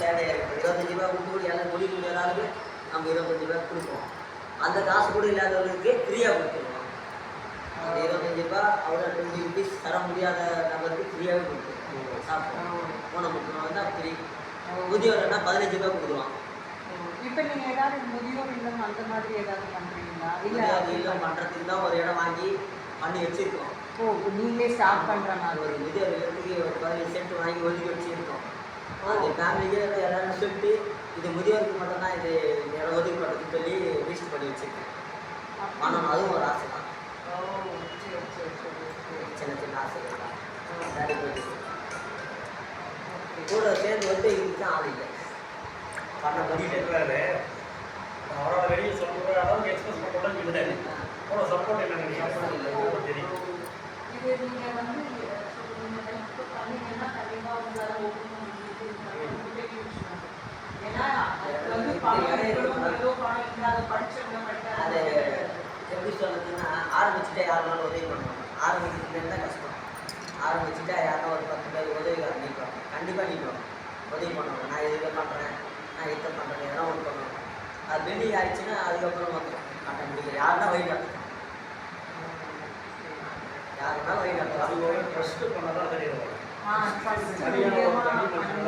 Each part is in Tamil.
சேவையாக இருக்கும் இருபத்தஞ்சி ரூபா கொடுத்து கூட எல்லாம் முடி முடியாத ஆளுக்கு நம்ம இருபத்தஞ்சி ரூபா கொடுப்போம். அந்த காசு கூட இல்லாதவர்களுக்கு ஃப்ரீயாக கொடுத்துருவோம். அந்த இருபத்தஞ்சி ரூபா அவ்வளோ டுவெண்ட்டி ருபீஸ் தர முடியாத நபருக்கு ஃப்ரீயாகவே கொடுத்துருவோம். சாப்பிடுவோம். ஊனமுற்றவங்க வந்தால் ஃப்ரீ முதியோர்னா பதினஞ்சு ரூபா கொடுக்குறோம் இப்போ நீங்க ஏதாவது முதியோர் இல்லம் அந்த மாதிரி ஏதாவது பண்றீங்களா? இல்ல இல்லம் பண்ணுறதுக்கு தான் ஒரு இடம் வாங்கி பண்ணி வச்சுருக்கோம். ஓ நீங்களே ஸ்டார்ட் அது மாதிரி. ஒரு முதியோர் இல்லத்துக்கு ஒரு பதினஞ்சு சென்ட் வாங்கி ஒதுக்கி வச்சுருக்கோம். அது ஃபேமிலிக்கே எல்லாரும் சொல்லிட்டு இது முதியோருக்கு மட்டும்தான் இது இடம் ஒதுக்கி பண்ணுறதுன்னு சொல்லி லிஸ்ட் பண்ணி வச்சுருக்கேன். பண்ணணும் அதுவும் ஒரு ஆசை தான். சின்ன சின்ன ஆசைகள் தான். கூட சேர்ந்து வந்து இதுக்கு தான் ஆள் இல்லை. பண்ண முடியல. இருக்கிறாரு அவரோட வெளியே சொல்ற அளவுக்கு எக்ஸ்பிரஸ் பண்ணுறோம் இல்லை சப்போர்ட் தெரியும். இது நீங்க வந்து அது எப்படி சொல்றதுன்னா ஆரம்பிச்சுட்டா யாருனாலும் உதவி பண்ணுவாங்க ஆரம்பிச்சுட்டு தான் கஷ்டம் ஆரம்பிச்சுட்டா யாருன்னா ஒரு பத்து பேர் உதவி நிற்பாங்க கண்டிப்பாக நிற்பாங்க உதவி பண்ணுவோம் நான் இதை பண்ணுறேன் நான் இதை பண்ணுறேன் எதனா ஒன்று பண்ணுவேன் அது வெளியே ஆயிடுச்சுன்னா அதுக்கப்புறம் வந்துடும் ஆட்டோமேட்டிக்காக யாருன்னா வழி நடத்தும் யாருனாலும் வழி அது நடத்தும் ஒரு பண்ணதான் தெரியும் சரியான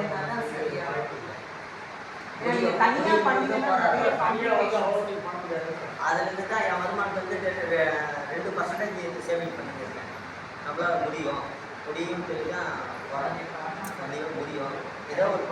முடியாது. அதுலேருந்து தான் என் வருமானத்தை வந்து ரெண்டு பர்சன்டேஜ் சேவிங் பண்ணியிருக்கேன் நம்மளால முடியும். முடியும்னு சொல்லி தான் முடியும். ஏதோ ஒரு